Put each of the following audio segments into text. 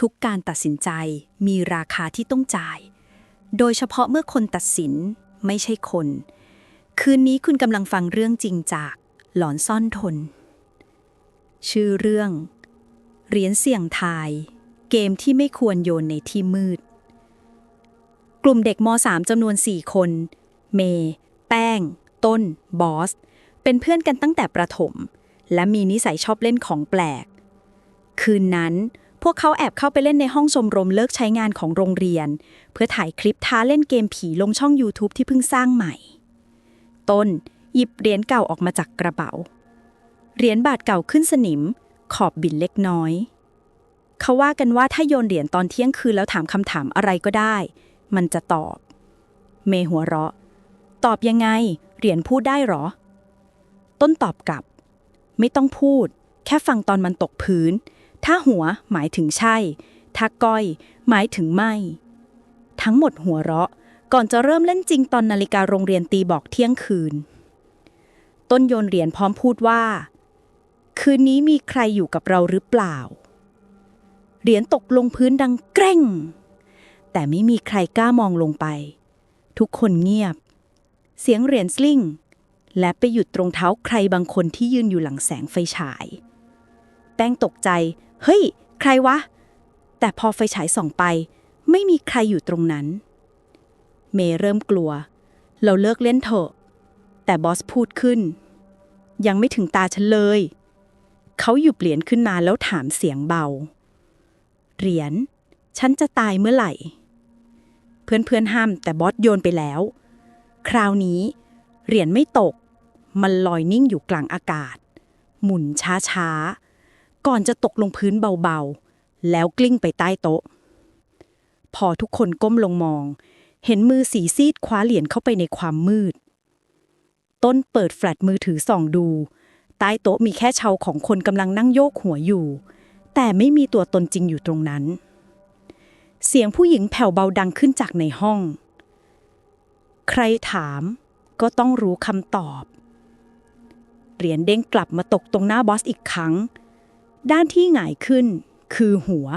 ทุกการตัดสินใจมีราคาที่ต้องจ่าย โดยเฉพาะเมื่อคนตัดสินไม่ใช่คน คืนนี้คุณกำลังฟังเรื่องจริงจากหลอนซ่อนทน ชื่อเรื่อง เหรียญเสี่ยงทาย เกมที่ไม่ควรโยนในที่มืด กลุ่มเด็กม .3 จำนวน 4 คน เม แป้ง ต้น บอส เป็นเพื่อนกันตั้งแต่ประถม และมีนิสัยชอบเล่นของแปลก คืนนั้น พวกเขาแอบเข้าไปเล่นในห้องชมรมเลิกใช้งานของโรงเรียน เพื่อถ่ายคลิปท้าเล่นเกมผีลงช่อง YouTube ที่เพิ่งสร้างใหม่ ต้น หยิบเหรียญเก่าออกมาจากกระเป๋า เหรียญบาทเก่าขึ้นสนิม ขอบบินเล็กน้อย เขาว่ากันว่าถ้าโยนเหรียญตอนเที่ยงคืนแล้วถามคำถามอะไรก็ได้ มันจะตอบ เมย์หัวเราะ ตอบยังไง เหรียญพูดได้หรอ ต้นตอบกลับ ไม่ต้องพูด แค่ฟังตอนมันตกพื้น ถ้าหัวหมายถึงใช่ ถ้าก้อยหมายถึงไม่ ทั้งหมดหัวเราะก่อนจะเริ่มเล่นจริงตอนนาฬิกาโรงเรียนตีบอกเที่ยงคืน ต้นโยนเหรียญพร้อมพูดว่า คืนนี้มีใครอยู่กับเราหรือเปล่า เหรียญตกลงพื้นดังแกร่ง แต่ไม่มีใครกล้ามองลงไป ทุกคนเงียบ เสียงเหรียญสลิงและไปหยุดตรงเท้าใครบางคนที่ยืนอยู่หลังแสงไฟฉาย แป้งตกใจ เฮ้ย ใครวะ แต่พอไฟฉายส่องไป ไม่มีใครอยู่ตรงนั้น เมย์เริ่มกลัว เราเลิกเล่นเถอะ แต่บอสพูดขึ้น ยังไม่ถึงตาฉันเลย เขาหยุบเหรียญขึ้นมาแล้วถามเสียงเบา เหรียญ ฉันจะตายเมื่อไหร่ เพื่อนๆห้ามแต่บอสโยนไปแล้ว คราวนี้ เหรียญไม่ตก มันลอยนิ่งอยู่กลางอากาศ หมุนช้าๆ ก่อนจะตกลงพื้นเบาๆ แล้วกลิ้งไปใต้โต๊ะ พอทุกคนก้มลงมอง เห็นมือสีซีดคว้าเหรียญเข้าไปในความมืด ต้นเปิดแฟลชมือถือส่องดู ใต้โต๊ะมีแค่เชาของคนกำลังนั่งโยกหัวอยู่ แต่ไม่มีตัวตนจริงอยู่ตรงนั้น เสียงผู้หญิงแผ่วเบาดังขึ้นจากในห้อง ใครถามก็ต้องรู้คำตอบเหรียญเด้งกลับมาตกตรงหน้าบอสอีกครั้ง ด้านที่หงายขึ้นคือหัว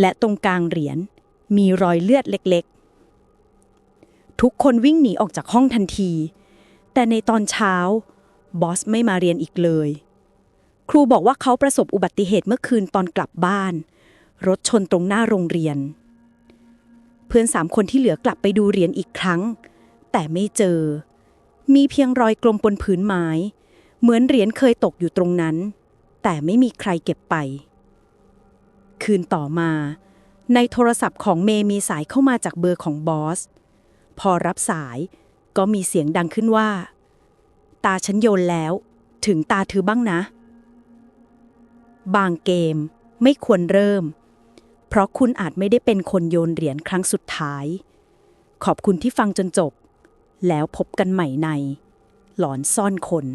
และตรงกลางเหรียญมีรอยเลือดเล็กๆ ทุกคนวิ่งหนีออกจากห้องทันที แต่ในตอนเช้า บอสไม่มาเรียนอีกเลย ครูบอกว่าเขาประสบอุบัติเหตุเมื่อคืนตอนกลับบ้าน รถชนตรงหน้าโรงเรียน เพื่อนสามคนที่เหลือกลับไปดูเหรียญอีกครั้ง แต่ไม่เจอ มีเพียงรอยกลมบนพื้นไม้ เหมือนเหรียญเคยตกอยู่ตรงนั้น แต่ไม่มีใครเก็บไป คืนต่อมา ในโทรศัพท์ของเมย์มีสายเข้ามาจากเบอร์ของบอส พอรับสายก็มีเสียงดังขึ้นว่า ตาฉันโยนแล้ว ถึงตาเธอบ้างนะ บางเกมไม่ควรเริ่ม เพราะคุณอาจไม่ได้เป็นคนโยนเหรียญครั้งสุดท้าย ขอบคุณที่ฟังจนจบ แล้วพบกันใหม่ใน หลอนซ่อนคน